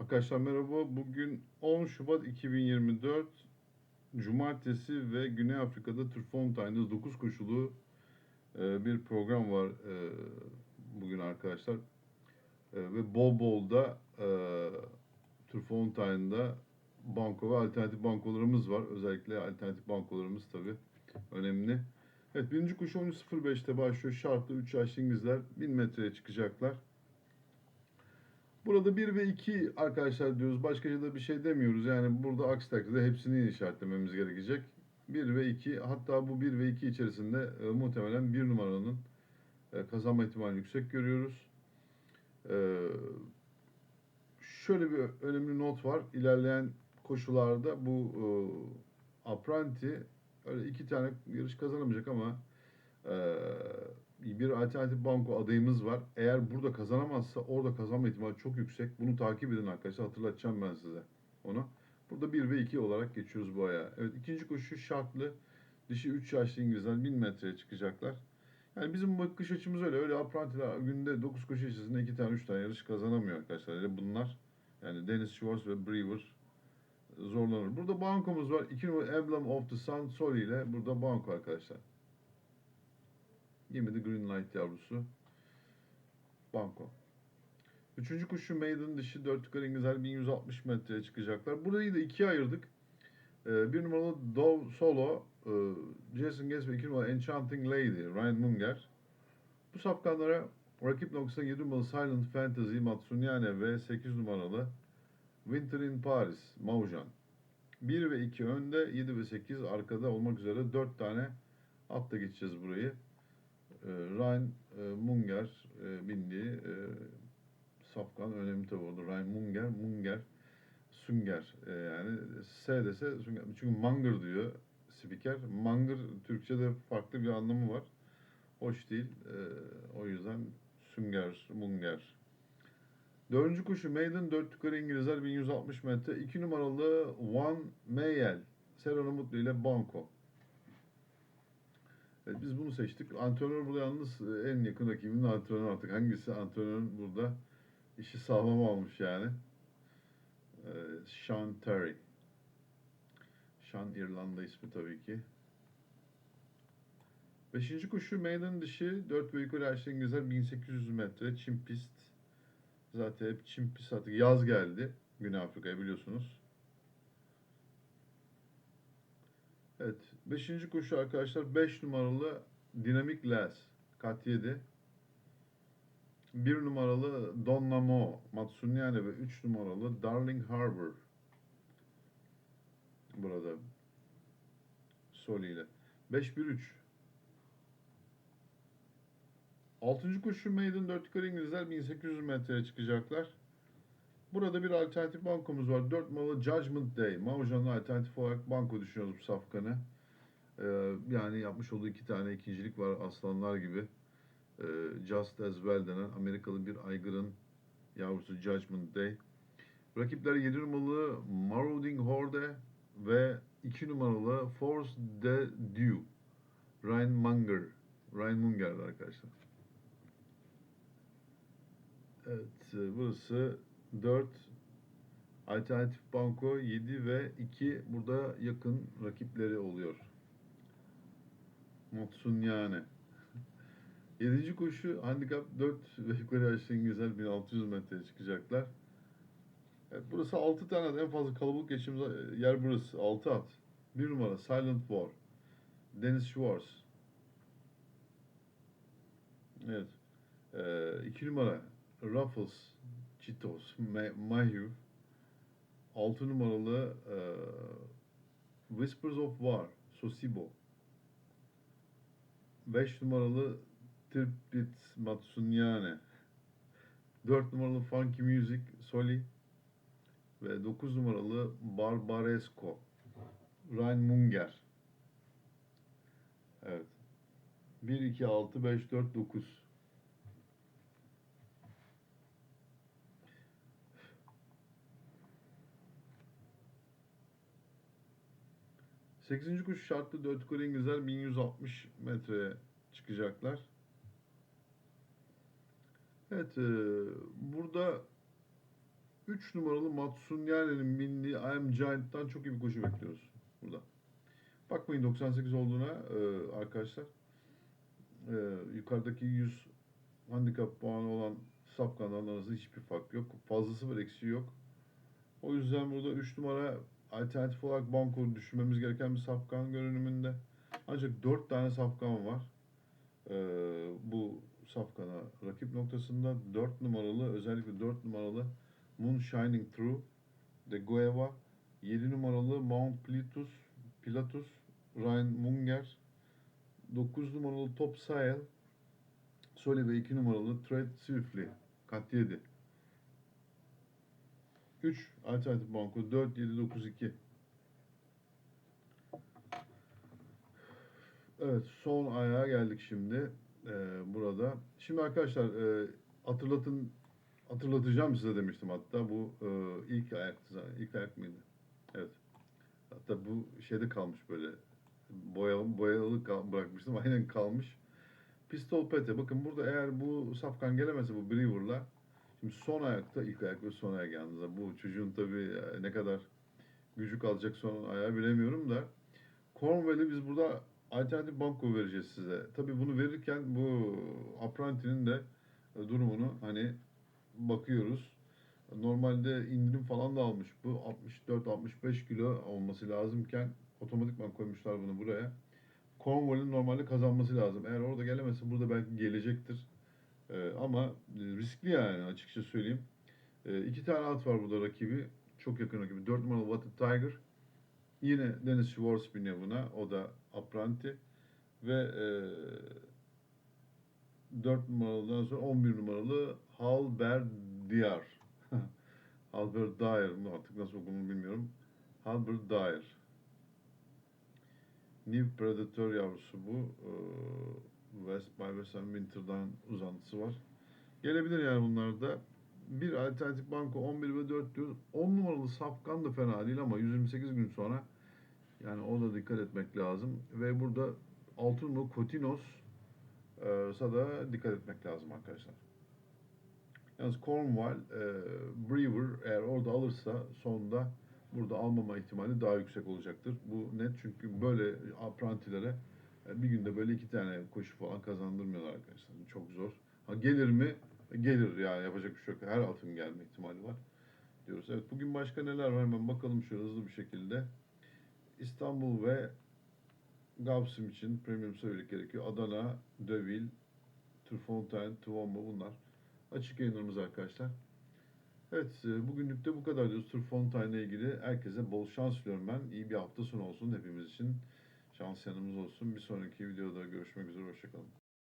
Arkadaşlar merhaba. Bugün 10 Şubat 2024 Cumartesi ve Güney Afrika'da Turfontain'de 9 koşulu e, bir program var e, bugün arkadaşlar. E, ve bol bol da Turfontain'da banko ve alternatif bankolarımız var. Özellikle alternatif bankolarımız tabii önemli. Evet birinci koşu 13.05'te başlıyor. Şartlı 3 yaşlı İngilizler 1000 metreye çıkacaklar. Burada 1 ve 2 arkadaşlar diyoruz. Başka da bir şey demiyoruz. Yani burada aksi takdirde hepsini işaretlememiz gerekecek. 1 ve 2 hatta bu 1 ve 2 içerisinde e, muhtemelen 1 numaranın e, kazanma ihtimalini yüksek görüyoruz. E, şöyle bir önemli not var. İlerleyen koşularda bu e, Apranti öyle iki tane yarış kazanamayacak ama e, bir alternatif banko adayımız var. Eğer burada kazanamazsa orada kazanma ihtimali çok yüksek. Bunu takip edin arkadaşlar. Hatırlatacağım ben size onu. Burada 1 ve 2 olarak geçiyoruz bu ayağa. Evet ikinci koşu şartlı. Dişi 3 yaşlı İngilizler 1000 metreye çıkacaklar. Yani bizim bakış açımız öyle. Öyle aprantiler günde 9 koşu içerisinde 2 tane 3 tane yarış kazanamıyor arkadaşlar. Öyle bunlar. Yani Dennis Schwartz ve Brewer zorlanır. Burada bankomuz var. 2 numara Emblem of the Sun Sol ile burada banko arkadaşlar. Yemedi Green Light yavrusu. Banko. Üçüncü kuşu Maiden dişi 4 yukarı İngilizler 1160 metreye çıkacaklar. Burayı da ikiye ayırdık. Ee, bir numaralı Dove Solo, e, Jason Gates ve iki numaralı Enchanting Lady, Ryan Munger. Bu safkanlara rakip noktasında 7 numaralı Silent Fantasy, Matsunyane ve 8 numaralı Winter in Paris, Maujan. 1 ve 2 önde, 7 ve 8 arkada olmak üzere 4 tane atla geçeceğiz burayı. E, Ryan e, Munger e, bindiği e, safkan önemli tabii orada. Ryan Munger, Munger, Sünger yani S dese Sünger. Çünkü Manger diyor spiker. Manger Türkçe'de farklı bir anlamı var. Hoş değil. O yüzden Sünger, Munger. Dördüncü kuşu Maiden 4 yukarı İngilizler 1160 metre. 2 numaralı One Mayel. Serena Mutlu ile Banco. Evet, biz bunu seçtik. Antrenör burada yalnız e, en yakın rakibinin antrenör artık. Hangisi antrenörün burada işi sağlam almış yani. Ee, Sean Terry. Sean İrlanda ismi tabii ki. Beşinci kuşu Maiden dişi 4 ve yukarı yaşlı İngilizler 1800 metre çim pist. Zaten hep çim pist artık yaz geldi Güney Afrika'ya biliyorsunuz. Evet. Beşinci koşu arkadaşlar 5 numaralı Dinamik Las. Kat 7. 1 numaralı Don Namo Matsunyane ve 3 numaralı Darling Harbor. Burada. Soli ile. 5-1-3. Altıncı koşu Maiden 4 yukarı İngilizler 1800 metreye çıkacaklar. Burada bir alternatif bankomuz var. 4 numaralı Judgment Day. Maujan'ın alternatif olarak banko düşünüyoruz bu safkanı. Ee, yani yapmış olduğu iki tane ikincilik var aslanlar gibi. Ee, Just As Well denen Amerikalı bir aygırın yavrusu Judgment Day. Rakipler 7 numaralı Marauding Horde ve 2 numaralı Force de Dew. Ryan Munger. Ryan Munger arkadaşlar. Evet, e, burası 4 alternatif banko 7 ve 2 burada yakın rakipleri oluyor. Matsunyane. 7. koşu handikap 4 ve yukarı yaşlı İngilizler 1600 metreye çıkacaklar. Evet, burası 6 tane en fazla kalabalık geçtiğimiz yer burası. 6 at. 1 numara Silent War. Dennis Schwartz. Evet. 2 numara Ruffles, Cheetos, Mayhew. 6 numaralı e, Whispers of War, Sosibo. 5 numaralı Tirpit Matsunyane. 4 numaralı Funky Music, Soli. Ve 9 numaralı Barbaresco, Ryan Munger. Evet. 1, 2, 6, 5, 4, 9. Sekizinci kuş şartlı 4 yukarı İngilizler 1160 metreye çıkacaklar. Evet, e, burada 3 numaralı Matsunyane'nin bindiği I Am Giant'tan çok iyi bir koşu bekliyoruz burada. Bakmayın 98 olduğuna e, arkadaşlar. E, yukarıdaki 100 handikap puanı olan sapkanların arasında hiçbir fark yok. Fazlası var, eksiği yok. O yüzden burada 3 numara alternatif olarak banko düşünmemiz gereken bir safkan görünümünde. Ancak 4 tane safkan var. Ee, bu safkana rakip noktasında 4 numaralı özellikle 4 numaralı Moon Shining Through de Gueva 7 numaralı Mount Pilatus Pilatus Ryan Munger 9 numaralı Top Sail Soli ve 2 numaralı Tread Swiftly kat 7 3 alternatif banko 4 7 9 2 Evet son ayağa geldik şimdi Ee, burada. Şimdi arkadaşlar e, hatırlatın hatırlatacağım size demiştim hatta bu e, ilk zaten. İlk ayak mıydı? Evet. Hatta bu şeyde kalmış böyle boyalı, boyalı kal- bırakmıştım. Aynen kalmış. Pistol pete. Bakın burada eğer bu safkan gelemezse bu Brewer'la şimdi son ayakta ilk ayak ve son ayak yalnız. Bu çocuğun tabii e, ne kadar gücü kalacak son ayağı bilemiyorum da Cornwell'i biz burada alternatif banko vereceğiz size. Tabii bunu verirken bu Apprenti'nin de e, durumunu hani bakıyoruz. Normalde indirim falan da almış bu. 64-65 kilo olması lazımken otomatikman koymuşlar bunu buraya. Cornwall'in normalde kazanması lazım. Eğer orada gelemezse burada belki gelecektir. Ee, ama e, riskli yani açıkça söyleyeyim. Ee, iki tane at var burada rakibi. Çok yakın rakibi. 4 numaralı What Tiger. Yine Dennis Schwartz biniyor buna. O da apranti. Ve e, 4 numaralıdan sonra 11 numaralı Halber Diyar. Halber Dyer mı artık nasıl okunduğunu bilmiyorum. Halber Dyer. New Predator yavrusu bu. Ee, by Western Winter'dan uzantısı var. Gelebilir yani bunlar da. Bir alternatif banko 11 ve 4 diyoruz. 10 numaralı Safkan da fena değil ama 128 gün sonra yani o da dikkat etmek lazım. Ve burada 6 numaralı Kotinos e, da dikkat etmek lazım arkadaşlar. Yalnız Cornwall, e, Brewer eğer orada alırsa sonunda burada almama ihtimali daha yüksek olacaktır. Bu net çünkü böyle aprantilere bir günde böyle iki tane koşu falan kazandırmıyorlar arkadaşlar. Çok zor. Ha gelir mi? Gelir yani yapacak bir şey yok. Her atın gelme ihtimali var diyoruz. Evet bugün başka neler var hemen bakalım şöyle hızlı bir şekilde. İstanbul ve Gavsim için premium söylemek gerekiyor. Adana, Deauville, Turfontaine, Tuvomba bunlar. Açık yayınlarımız arkadaşlar. Evet e, bugünlük de bu kadar diyoruz. Turfontaine ile ilgili herkese bol şans diliyorum ben. İyi bir hafta sonu olsun hepimiz için. Şans yanımız olsun. Bir sonraki videoda görüşmek üzere. Hoşçakalın.